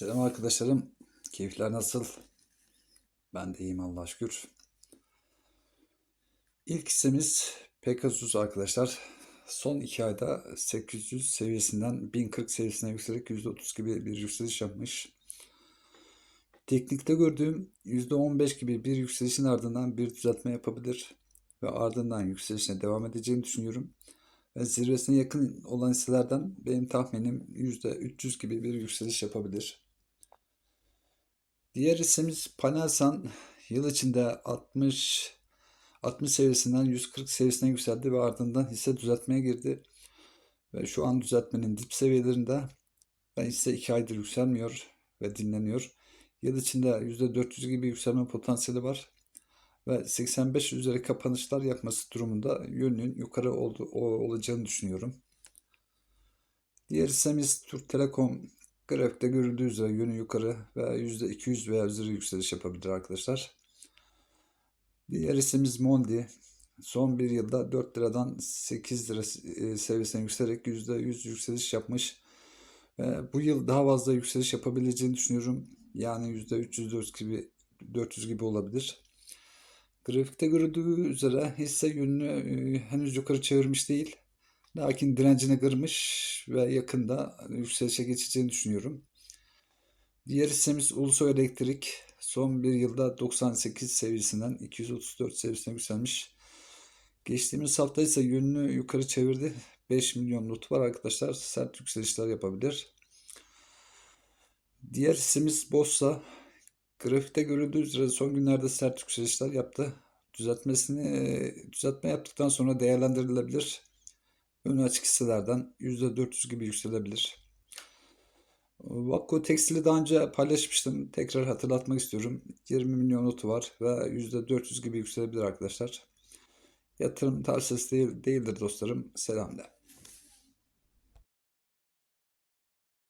Selam arkadaşlarım. Keyifler nasıl? Ben de iyiyim Allah'a şükür. İlk hissemiz Pegasus arkadaşlar. Son iki ayda 800 seviyesinden 1040 seviyesine yükselerek %30 gibi bir yükseliş yapmış. Teknikte gördüğüm %15 gibi bir yükselişin ardından bir düzeltme yapabilir ve ardından yükselişine devam edeceğini düşünüyorum. Ve zirvesine yakın olan hisselerden benim tahminim %300 gibi bir yükseliş yapabilir. Diğer hissemiz Panelsan yıl içinde 60 60 seviyesinden 140 seviyesine yükseldi ve ardından hisse düzeltmeye girdi. Ve şu an düzeltmenin dip seviyelerinde ve hisse 2 aydır yükselmiyor ve dinleniyor. Yıl içinde %400 gibi yükselme potansiyeli var ve 85 üzeri kapanışlar yapması durumunda yönünün yukarı oldu, olacağını düşünüyorum. Diğer hissemiz Türk Telekom grafikte görüldüğü üzere yönü yukarı ve %200 veya üzeri yükseliş yapabilir arkadaşlar. Diğer hissemiz Mondi. Son bir yılda 4 liradan 8 lira e, seviyesine yükselerek %100 yükseliş yapmış. Bu yıl daha fazla yükseliş yapabileceğini düşünüyorum. Yani %300 gibi 400 gibi olabilir. Grafikte görüldüğü üzere hisse yönünü e, henüz yukarı çevirmiş değil. Lakin direncini kırmış ve yakında yükselişe geçeceğini düşünüyorum. Diğer hissemiz Ulusoy Elektrik. Son bir yılda 98 seviyesinden 234 seviyesine yükselmiş. Geçtiğimiz hafta ise yönünü yukarı çevirdi. 5 milyon notu var arkadaşlar. Sert yükselişler yapabilir. Diğer hissemiz Bossa. Grafikte görüldüğü üzere son günlerde sert yükselişler yaptı. Düzeltmesini düzeltme yaptıktan sonra değerlendirilebilir. Önü açık hisselerden %400 gibi yükselebilir. Vakko Tekstil'i daha önce paylaşmıştım. Tekrar hatırlatmak istiyorum. 20 milyon notu var ve %400 gibi yükselebilir arkadaşlar. Yatırım tavsiyesi değil, değildir dostlarım. Selam de.